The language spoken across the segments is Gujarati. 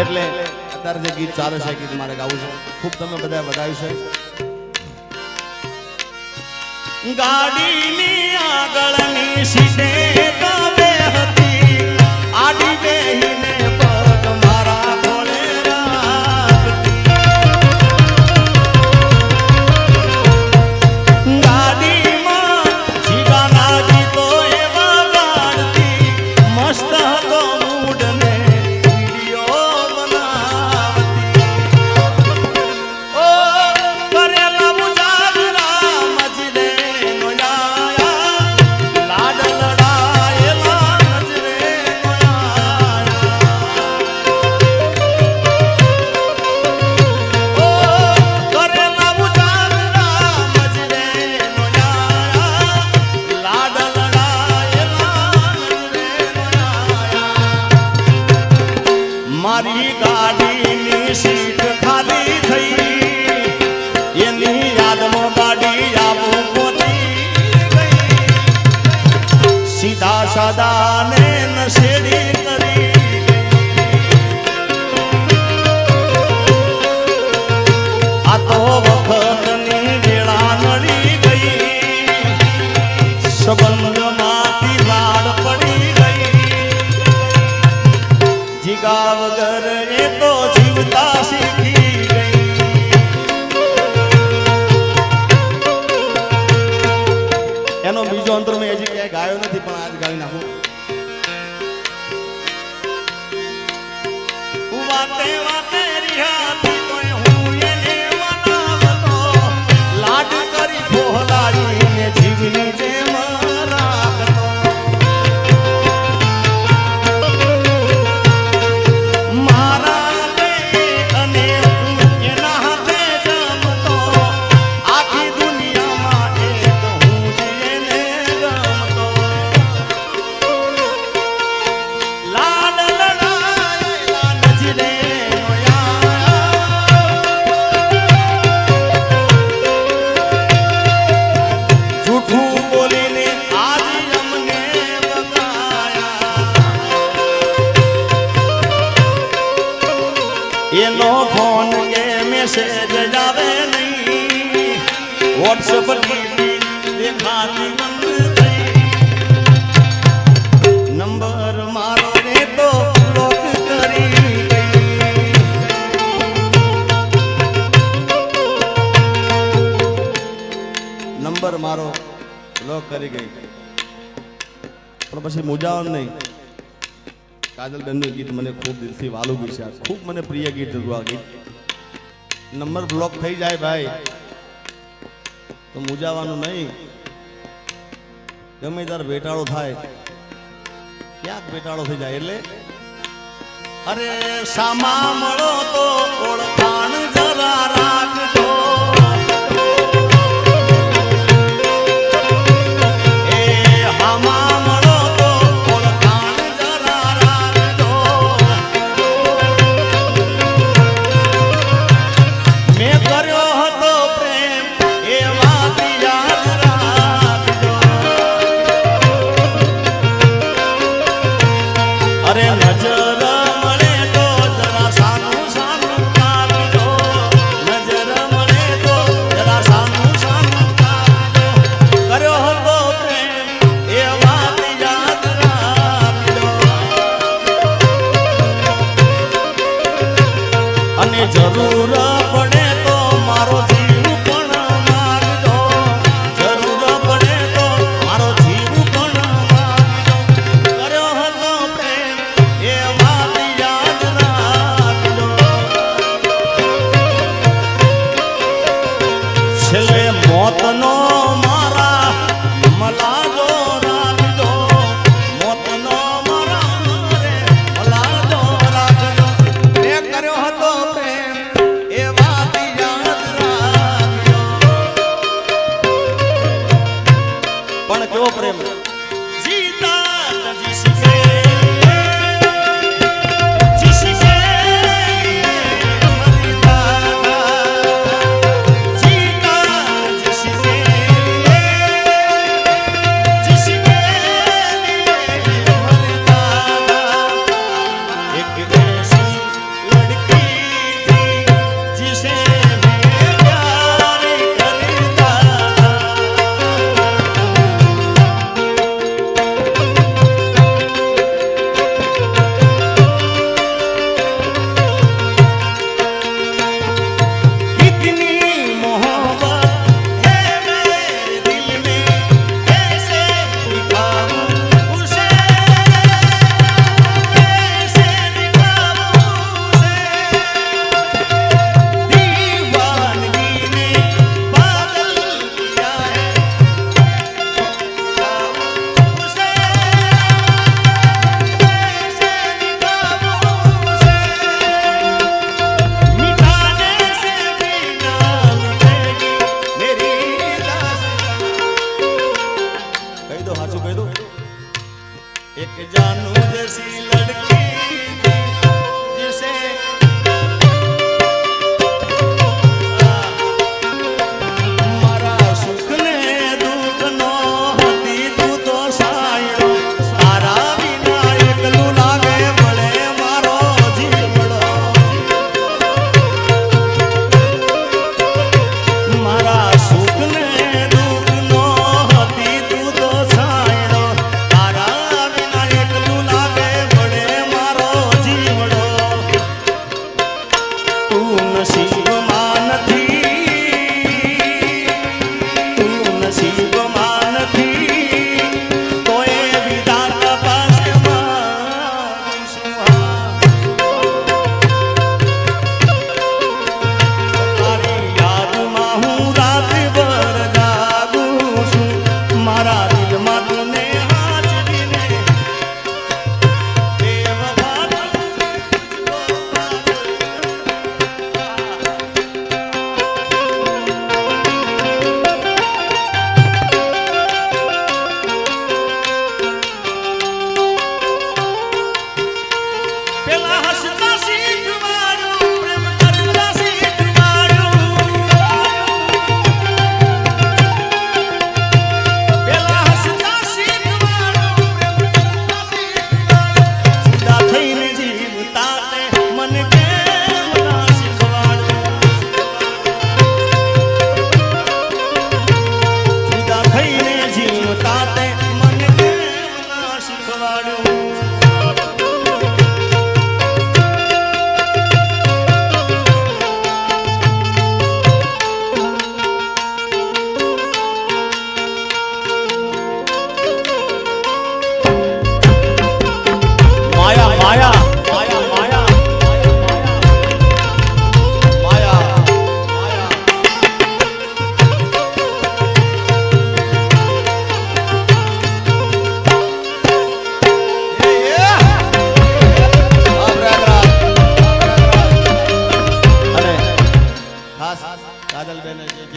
એટલે અત્યારે જે ગીત ચાલે છે ગીત મારે ગાવું છે. ખૂબ તમે બધા વધાવ્યું છે. ગાડીની આગળની સીટે ગાનો બીજો અંતર મેં હજી ક્યાંય ગાયો નથી પણ આજ ગાઈ નાખું વાતે વાતે કરી ગઈ. પણ પછી મુજાવ નહીં. કાજલબેનનું ગીત મને ખૂબ દિલથી વાલું ગયું છે. ખૂબ મને પ્રિય ગીત હતું આ ગીત. નંબર બ્લોક થઈ જાય ભાઈ. તો મુજાવાનું નહીં. ગમે ત્યારે બેટાળો થાય. ક્યાંક વેટાળો થઈ જાય એટલે? અરે સામા મળો તો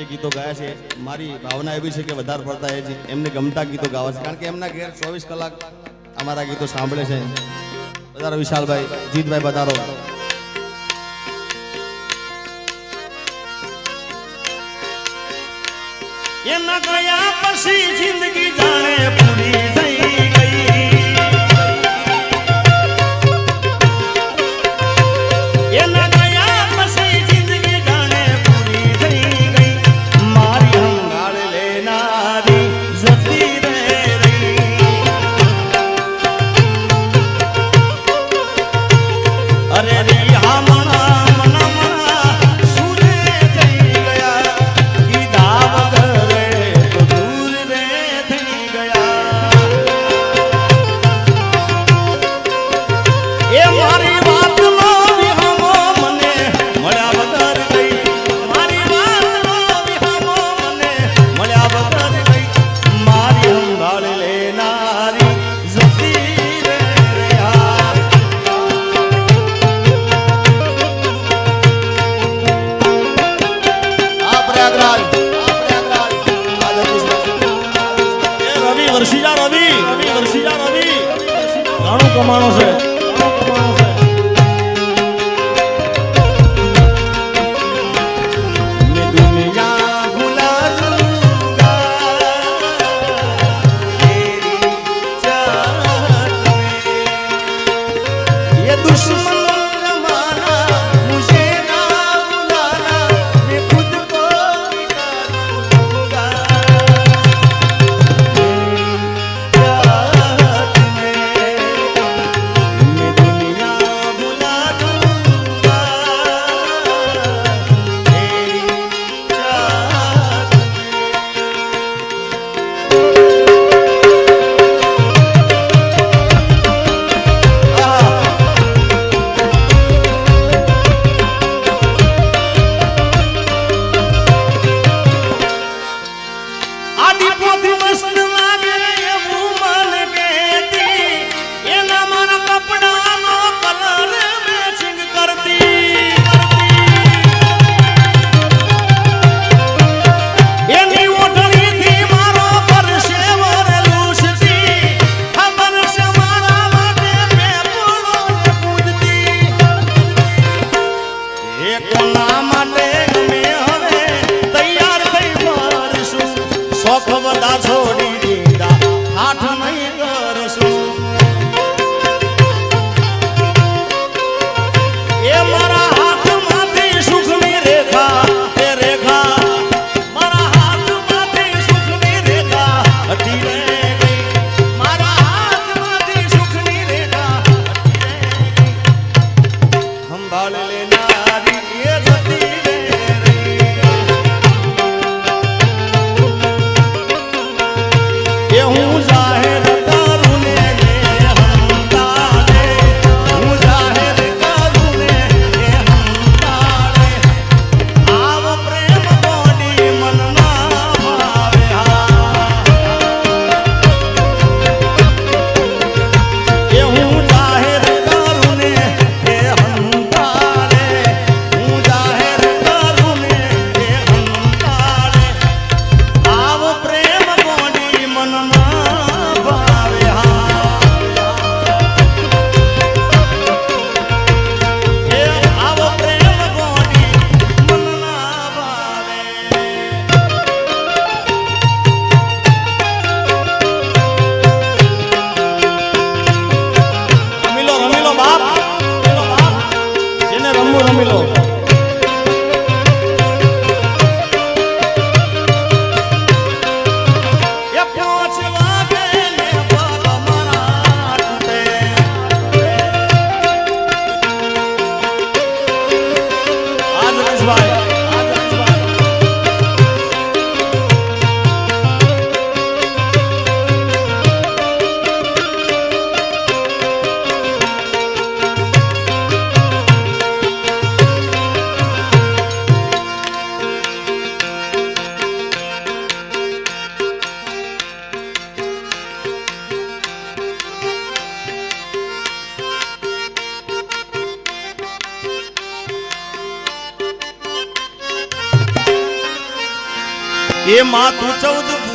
ગીતો ગાયા છે. મારી ભાવના એવી છે કે વધારે પડતા એ એમને ગમતા ગીતો ગાવા છે. કારણ કે એમના ઘેર ચોવીસ કલાક અમારા ગીતો સાંભળે છે. વધારો વિશાલભાઈ, જીતભાઈ વધારો. એના ગયા પછી જિંદગી જાણે એ માં તું ચૌદ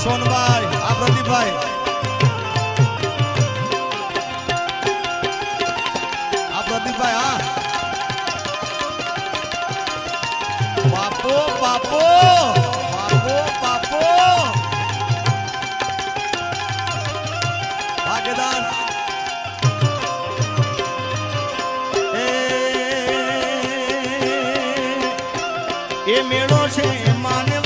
સોનભાઈ આ પ્રદીપભાઈ આ પ્રદીપભાઈ હા બાપો બાપો બાપો બાપો ભાગેદાર એ મેળો છે માને